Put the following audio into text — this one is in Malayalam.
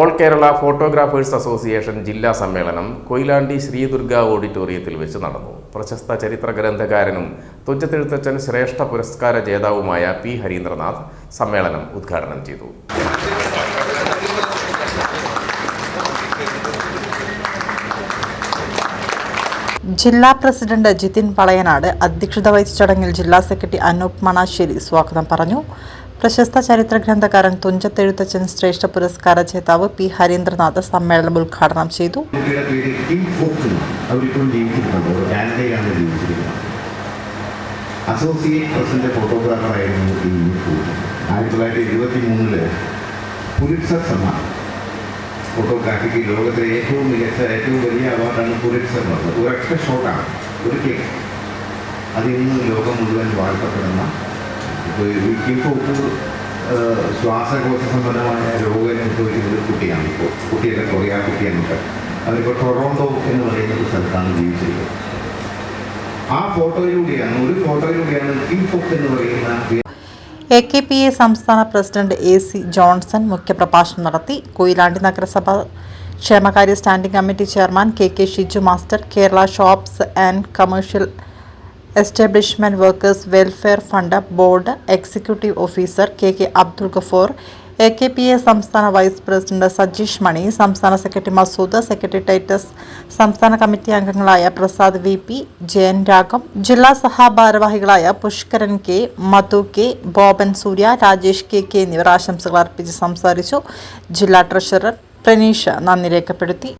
ഓൾ കേരള ഫോട്ടോഗ്രാഫേഴ്സ് അസോസിയേഷൻ ജില്ലാ സമ്മേളനം കൊയിലാണ്ടി ശ്രീദുർഗ ഓഡിറ്റോറിയത്തിൽ വെച്ച് നടന്നു. പ്രശസ്ത ചരിത്ര ഗ്രന്ഥകാരനും തുഞ്ചത്തെഴുത്തച്ഛൻ ശ്രേഷ്ഠ പുരസ്കാര ജേതാവുമായ പി ഹരീന്ദ്രനാഥ് സമ്മേളനം ഉദ്ഘാടനം ചെയ്തു. ജില്ലാ പ്രസിഡന്റ് ജിതിൻ പളയനാട് അധ്യക്ഷത വഹിച്ച ചടങ്ങിൽ ജില്ലാ സെക്രട്ടറി അനൂപ് മണാശ്ശേരി സ്വാഗതം പറഞ്ഞു. പ്രശസ്ത ചരിത്ര ഗ്രന്ഥകാരൻ തുഞ്ചത്തെഴുത്തച്ഛൻ ശ്രേഷ്ഠ പുരസ്കാര ജേതാവ് പി. ഹരീന്ദ്രനാഥ് സമ്മേളനം ഉദ്ഘാടനം ചെയ്തു. അസോസിയേറ്റ് പ്രസിഡന്റ് ഫോട്ടോഗ്രാഫറായിരുന്നു ഈ ആയിരത്തി തൊള്ളായിരത്തി എഴുപത്തി മൂന്നിൽ പുലിറ്റ്സർ സമ്മാനം ഫോട്ടോഗ്രാഫിക്ക് ലോകത്തിലെ ഏറ്റവും മികച്ച ഏറ്റവും വലിയ അവാർഡാണ് പുലിറ്റ്സർ പറഞ്ഞത് ഒരൊറ്റ ഷോട്ടാണ് ഒരു ക്ലിക്ക് അത് ഇന്ന് ലോകം മുഴുവൻ വാഴ്ത്തപ്പെടുന്ന ഇപ്പോൾ ഈ കിം ഫോക്ക് ഏഹ്, ശ്വാസകോശ സംബന്ധമായ ഒരു കുട്ടിയാണ്. ഇപ്പോൾ കുട്ടിയുടെ സോറി ആ കുട്ടിയാണ് അവരിപ്പോൾ ടൊറോണ്ടോ എന്ന് പറയുന്ന ഒരു സ്ഥലത്താണ് ജീവിച്ചത് ആ ഫോട്ടോയിലൂടെയാണ് ഒരു ഫോട്ടോയിലൂടെയാണ് കിം എന്ന് പറയുന്ന എ കെ പി എ സംസ്ഥാന പ്രസിഡന്റ് എ സി ജോൺസൺ മുഖ്യപ്രഭാഷണം നടത്തി. കൊയിലാണ്ടി നഗരസഭ ക്ഷേമകാര്യ standing committee chairman K K Shiju master Kerala shops and commercial establishment workers welfare fund board executive officer K K Abdul Gafoor A K P A സംസ്ഥാന വൈസ് പ്രസിഡന്റ് സജീഷ് മണി സംസ്ഥാന സെക്രട്ടറി മസൂദ് സെക്രട്ടറി ടൈറ്റസ് സംസ്ഥാന കമ്മിറ്റി അംഗങ്ങളായ പ്രസാദ് വി പി ജയൻ രാഗം ജില്ലാ സഹഭാരവാഹികളായ Pushkaran K Madhu K Boban Surya Rajesh K K എന്നിവർ ആശംസകൾ അർപ്പിച്ച് സംസാരിച്ചു. ജില്ലാ ട്രഷറർ പ്രനീഷ് നന്ദി രേഖപ്പെടുത്തി.